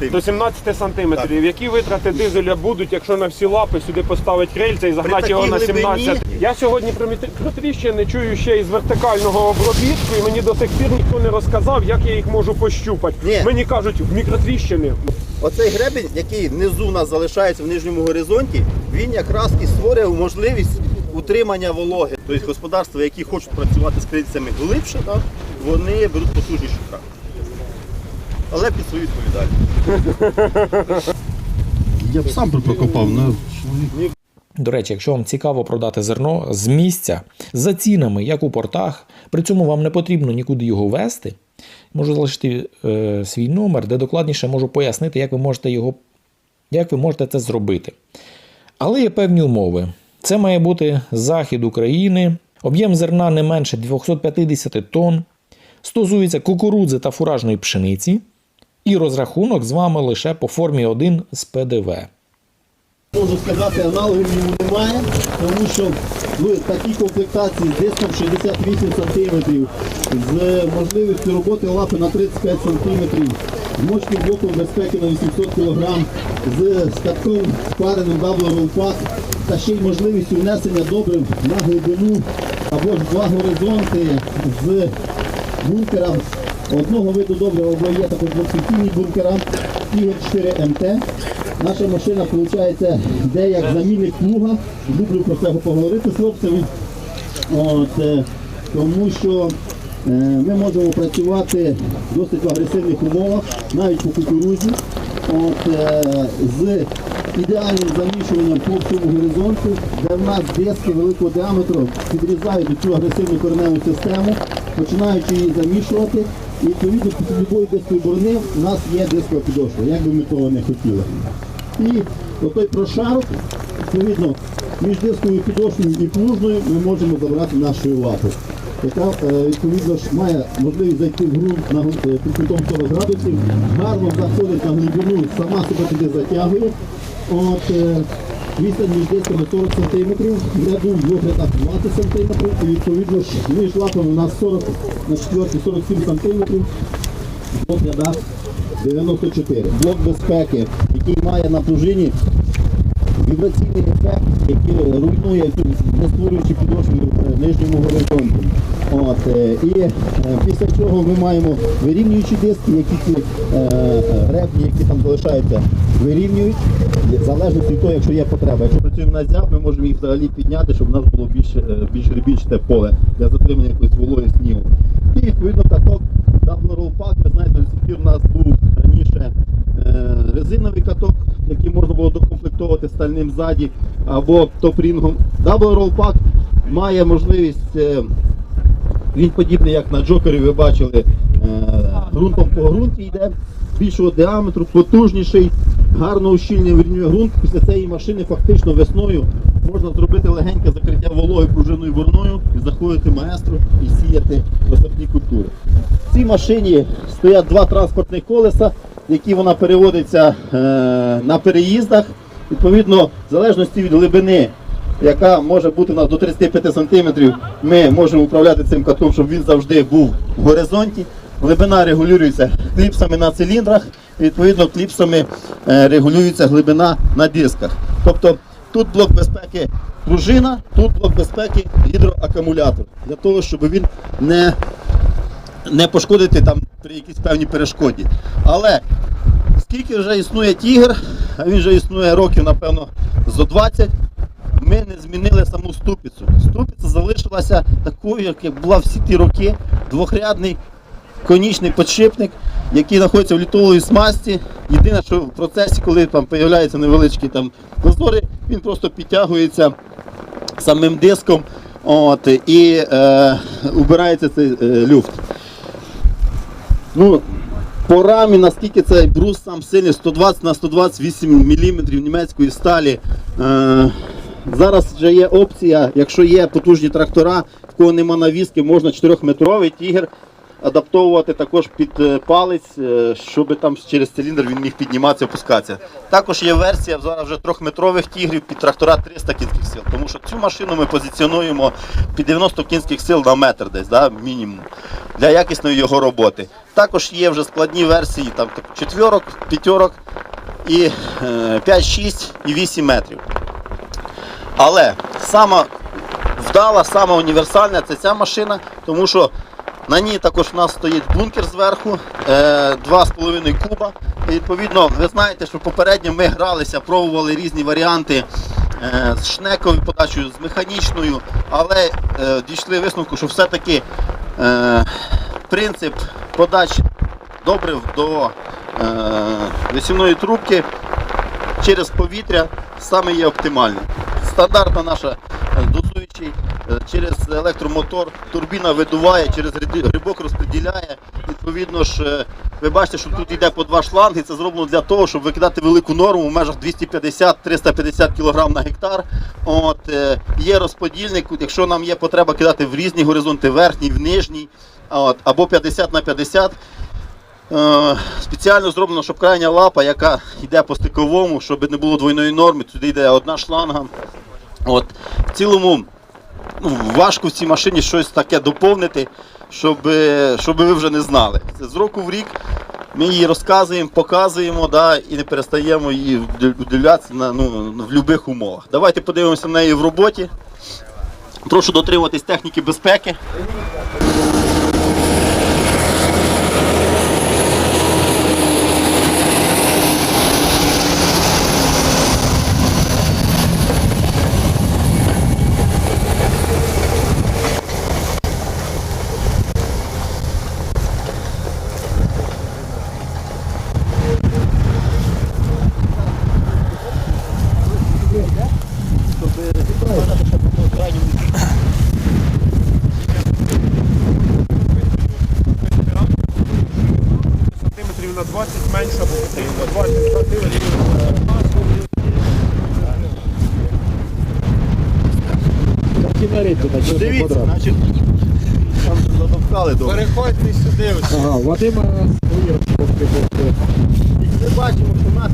сантиметрів. До 17 сантиметрів. Які витрати дизеля будуть, якщо на всі лапи сюди поставити крильця і загнати його на глибині- 17? Я сьогодні про міт- чую ще із вертикального обробітку, і мені до сих пір ніхто не розказав, як я їх можу пощупати. Ні. Мені кажуть, в мікротріщини. Оцей гребень, який внизу у нас залишається в нижньому горизонті, він якраз і створює можливість утримання вологи. Тобто господарства, які хочуть працювати з крильцями глибше, так, вони беруть потужніші трактори. Але під свою відповідальність. Я б сам би прокопав, ну До речі, якщо вам цікаво продати зерно з місця за цінами, як у портах, при цьому вам не потрібно нікуди його вести, можу залишити е, свій номер, де докладніше можу пояснити, як ви можете його, як ви можете це зробити. Але є певні умови. Це має бути захід України, об'єм зерна не менше 250 тонн, стосується кукурудзи та фуражної пшениці, і розрахунок з вами лише по формі 1 з ПДВ. Можу сказати, аналогів немає, тому що в такій комплектації з диском 68 см, з можливістю роботи лапи на 35 см, з мочким блоком безпеки на 800 кг, з скатком спареним Pack та ще й можливістю внесення добрив на глибину або ж два горизонти з бункера одного виду добрива, є також двохсекційні бункера Ігор 4 МТ. Наша машина, виходить, йде як замінник плуга. Люблю про це поговорити з хлопцями. От, е, тому що е, ми можемо працювати в досить агресивних умовах, навіть по кукурузі. От, е, з ідеальним замішуванням по всьому горизонту, де в нас диски великого діаметру підрізають цю агресивну кореневу систему, починаючи її замішувати. І відповідно після любої дискової борони у нас є дискова підошва, як би ми того не хотіли. І отой прошарок, відповідно, між дисковою підошвою і плужною ми можемо забрати нашу лапу, яка е, відповідно ж має можливість зайти в ґрунт на е, під кутом 40 градусів, гарно заходить на глибину, сама себе туди затягує. От, е, Відстань між дисками 40 см, в ряду в двох рядах 20 см, і відповідно між лапами у нас 40 на 4 47 см, в двох рядах 94. Блок безпеки, який має на пружині вібраційний ефект, який руйнує не створюючи підошву нижньому горизонті. От, е, і е, після цього ми маємо вирівнюючі диски, які ці е, е, гребні, які там залишаються, вирівнюють, в залежності від того, якщо є потреба. Якщо працюємо на зяб, ми можемо їх взагалі підняти, щоб у нас було більш, більш рибічне поле для затримання якоїсь вологи снігу. І відповідно каток Double Roll Pack, ви знаєте, у нас був раніше резиновий каток, який можна було докомплектовувати стальним ззаді або топ-рінгом. Double Roll Pack має можливість, е, він подібний як на джокері, ви бачили, е, ґрунтом по ґрунті йде, більшого діаметру, потужніший, гарно ущільнює вирівнює ґрунт. Після цієї машини фактично весною можна зробити легеньке закриття вологою пружиною бурною і заходити маестро і сіяти розсипні культури. В цій машині стоять два транспортних колеса, які вона переводиться е, на переїздах. Відповідно, в залежності від глибини, яка може бути у нас до 35 см, ми можемо управляти цим катком, щоб він завжди був в горизонті. Глибина регулюється кліпсами на циліндрах, відповідно, кліпсами е, регулюється глибина на дисках. Тобто тут блок безпеки пружина, тут блок безпеки гідроакумулятор, для того, щоб він не не пошкодити там при якійсь певній перешкоді. Але скільки вже існує тігр, а він вже існує років, напевно, зо 20, ми не змінили саму ступицю. Ступиця залишилася такою, як була всі ті роки, двохрядний конічний підшипник, який знаходиться в літової смазці. Єдине, що в процесі, коли там з'являються невеличкі там зазори, він просто підтягується самим диском от, і е, убирається цей е, люфт. Ну, по рамі, наскільки цей брус сам сильний, 120 на 128 мм німецької сталі. Е, зараз вже є опція, якщо є потужні трактора, в кого нема навіски, можна 4-метровий тігр адаптовувати також під е, палець, е, щоб там через циліндр він міг підніматися, опускатися. Також є версія зараз вже трьохметрових тігрів під трактора 300 кінських сил, тому що цю машину ми позиціонуємо під 90 кінських сил на метр десь, да, мінімум, для якісної його роботи. Також є вже складні версії там так, четвірок, п'ятьорок і е, 5, 6 і 8 метрів. Але сама вдала, сама універсальна це ця машина, тому що на ній також в нас стоїть бункер зверху, е, 2,5 куба. І відповідно, ви знаєте, що попередньо ми гралися, пробували різні варіанти е, з шнековою подачею, з механічною, але е, дійшли висновку, що все-таки е, принцип подачі добрив до е, висівної трубки через повітря саме є оптимальним. Стандартна наша е, е, через електромотор, турбіна видуває, через грибок розподіляє. Відповідно ж, е, ви бачите, що тут йде по два шланги. Це зроблено для того, щоб викидати велику норму в межах 250-350 кг на гектар. От, е, є розподільник, якщо нам є потреба кидати в різні горизонти, верхній, в нижній, от, або 50 на 50. Е, Спеціально зроблено, щоб крайня лапа, яка йде по стиковому, щоб не було двойної норми, туди йде одна шланга. От. В цілому ну, важко в цій машині щось таке доповнити, щоб, е, щоб ви вже не знали. З року в рік ми її розказуємо, показуємо да, і не перестаємо її вдив- вдивлятися на, ну, в будь-яких умовах. Давайте подивимося на неї в роботі. Прошу дотримуватись техніки безпеки. Сантиметрів на 20 менше буде. На 20 сантиметрів. Дивіться, значить, там задовкали добре. Переходьте сюди. Ага, Вадима. Ми бачимо, що нас,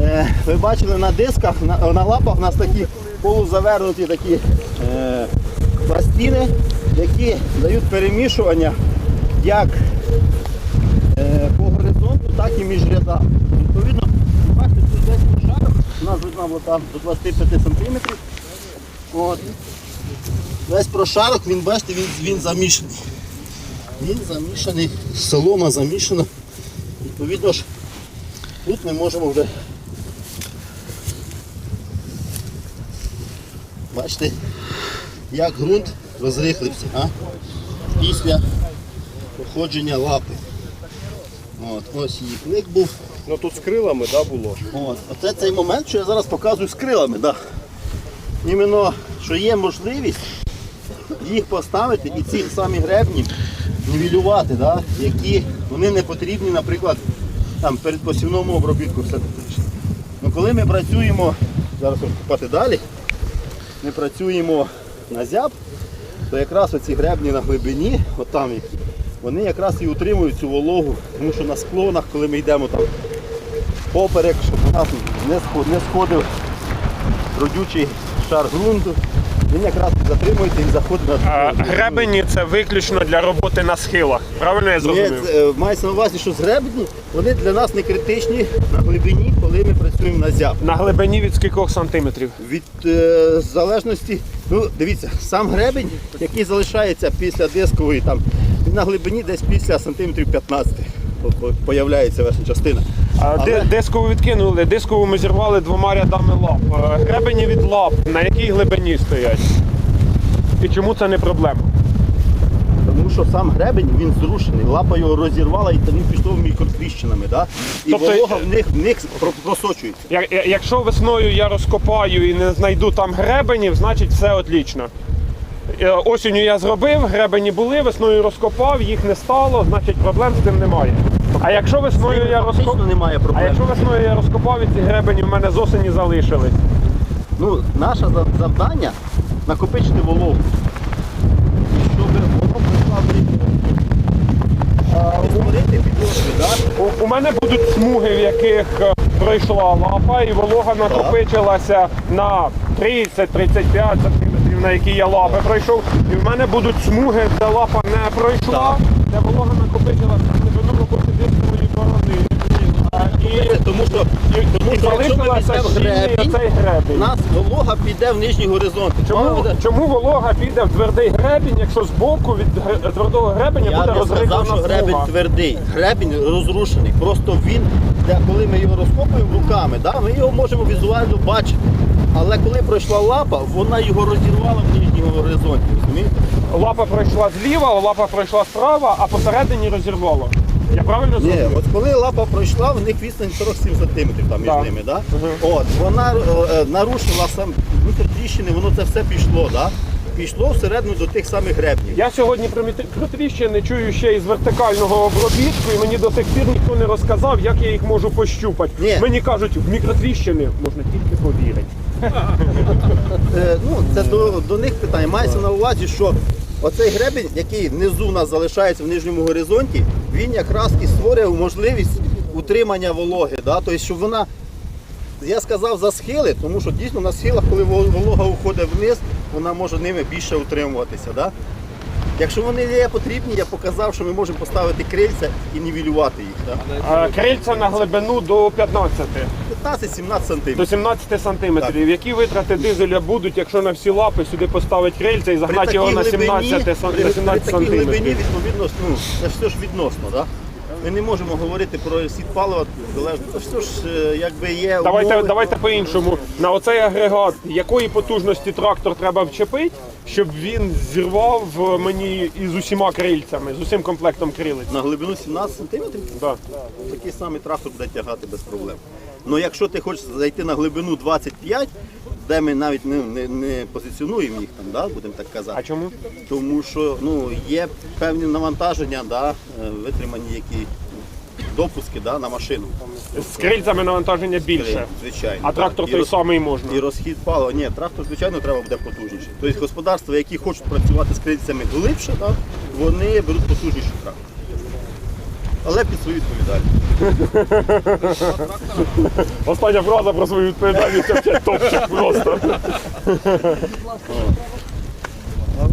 е, ви бачили на дисках, на, на лапах у нас такі полузавернуті такі е, пластини, які дають перемішування як е, по горизонту, так і між рядами. Відповідно, ви бачите, тут весь шар у нас видно було там до 25 см. От. Весь прошарок, він бачите, він, він замішаний. Він замішаний, солома замішана. Відповідно ж, тут ми можемо вже бачите, як ґрунт розрихлився а? після проходження лапи. От, ось її кник був. Ну тут з крилами да, було. От. Оце цей момент, що я зараз показую з крилами. Да. Іменно, що є можливість їх поставити і ці самі гребні нівелювати, да, які вони не потрібні, наприклад, там, перед посівному обробітку. Все. Ну, коли ми працюємо, зараз купати далі, ми працюємо на зяб, то якраз оці гребні на глибині, от там які, вони якраз і утримують цю вологу, тому що на склонах, коли ми йдемо там поперек, щоб у нас не сходив родючий шар ґрунту. Він якраз затримується і заходить на А, гребені це виключно для роботи на схилах. Правильно я Ні, зрозумів? це, е, мається на увазі, що згребні, вони для нас не критичні на глибині, коли ми працюємо на зяб. На глибині від скількох сантиметрів? Від е, залежності, ну дивіться, сам гребень, який залишається після дискової, там, він на глибині десь після сантиметрів 15 по- по- появляється верхня частина. Але- Дискову відкинули, дискову ми зірвали двома рядами лап. Е, Гребені від лап на якій глибині стоять? І чому це не проблема? Тому що сам гребень він зрушений, лапа його розірвала і він пішов мікротріщинами. Да? І Тобто- волога в них, в них просочується. Якщо весною я розкопаю і не знайду там гребенів, значить все отлично. Е, Осінню я зробив, гребені були, весною розкопав, їх не стало, значить проблем з тим немає. А якщо весною я розкопав. А якщо весною я розкопав і ці гребені в мене з осені залишились. Ну, наше завдання накопичити вологу. Щоб воно прийшла в рік створити підошви, да? У, у мене будуть смуги, в яких е, пройшла лапа, і волога накопичилася на 30-35 сантиметрів, на які я лапи пройшов. І в мене будуть смуги, де лапа не пройшла, де волога накопичилася на глибину роботи дискової борони. Е, І, Тому що, тому що якщо ми залишилася візьмемо щільний гребінь, оцей у гребінь. нас волога піде в нижній горизонт. Чому, буде- чому волога піде в твердий гребінь, якщо з боку від гре- твердого гребеня Я буде не сказав, що гребень смуга? твердий. Гребень розрушений. Просто він, де, коли ми його розкопуємо руками, да, ми його можемо візуально бачити. Але коли пройшла лапа, вона його розірвала в нижньому горизонті. Розумієте? Лапа пройшла зліва, лапа пройшла справа, а посередині розірвало. Я правильно Ні, зрозумів? от коли лапа пройшла, в них відстань 47 сантиметрів там між Так. ними. Да? Мгм. От, вона е, е, нарушила сам внутрі тріщини, воно це все пішло. Да? Пішло всередину до тих самих гребнів. Я сьогодні про міт- про тріщини чую ще із вертикального обробітку, і мені до сих пір ніхто не розказав, як я їх можу пощупати. Ні. Мені кажуть, в мікротріщини можна тільки повірити. Е, ну, це до, до них питання. Мається на увазі, що оцей гребень, який внизу у нас залишається в нижньому горизонті, він якраз і створює можливість утримання вологи. Да? Тобто, щоб вона, я сказав за схили, тому що дійсно на схилах, коли волога уходить вниз, вона може ними більше утримуватися. Да? Якщо вони є потрібні, я показав, що ми можемо поставити крильця і нівелювати їх. Да? А, крильця на глибину до 15, 15-17 до сантиметрів. 17 сантиметрів. Які витрати дизеля будуть, якщо на всі лапи сюди поставити крильця і загнати його на 17, сан- при, на при 17 такій глибині, сантиметрів? відповідно, ну, це все ж відносно, да? Ми не можемо говорити про сід палива, залежно. Це все ж е, якби є Давайте, умови. давайте по-іншому. На оцей агрегат, якої потужності трактор треба вчепити, щоб він зірвав мені із усіма крильцями, з усім комплектом крилиць. На глибину 17 сантиметрів Да. такий самий трактор буде тягати без проблем. Ну якщо ти хочеш зайти на глибину 25, де ми навіть не, не, не позиціонуємо їх там, да, будемо так казати. А чому? Тому що ну, є певні навантаження, да, е, витримані які допуски да, на машину. З крильцями навантаження більше. Звичайно. А трактор той роз- самий можна. І розхід палива. Ні, трактор, звичайно, треба буде потужніше. Тобто господарства, які хочуть працювати з крильцями глибше, так, вони беруть потужніший трактор. Але під свою відповідальність. Остання фраза про свою відповідальність топчик просто.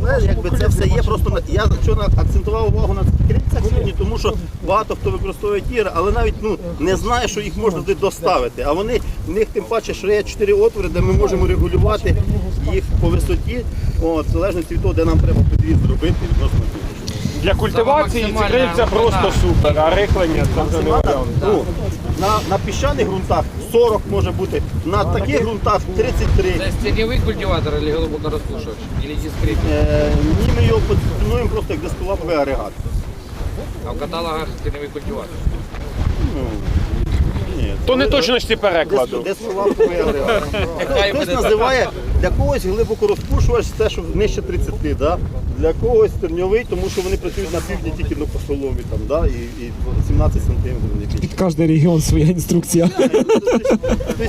Але якби це все є просто я що акцентував увагу на крильцях сьогодні, тому що багато хто використовує тіри, але навіть ну не знає, що їх можна туди доставити. А вони в них тим паче, що є чотири отвори, де ми можемо регулювати їх по висоті, от, в залежності від того, де нам треба підвіз зробити відносно. Для культивації ці крильця просто супер, а рихлення це вже не варіант Ну, на, на піщаних ґрунтах 40 може бути, на таких ґрунтах 33. Это стержневый культиватор или глубокорастушивач? Или дискретный? Е, ні, ми його позиціонуємо просто як дисколаповий агрегат. А в каталогах стержневый культиватор. Ні, То не точності Дис- перекладу. Дисколаповий агрегат. Нехай Хтось буде називає для когось глибоко розпушувач це, що нижче 30, да? Для когось терньовий, тому що вони працюють на півдні тільки на посоломі, там, да? і, і 17 сантиметрів не більше. Кожний регіон своя інструкція. Тобто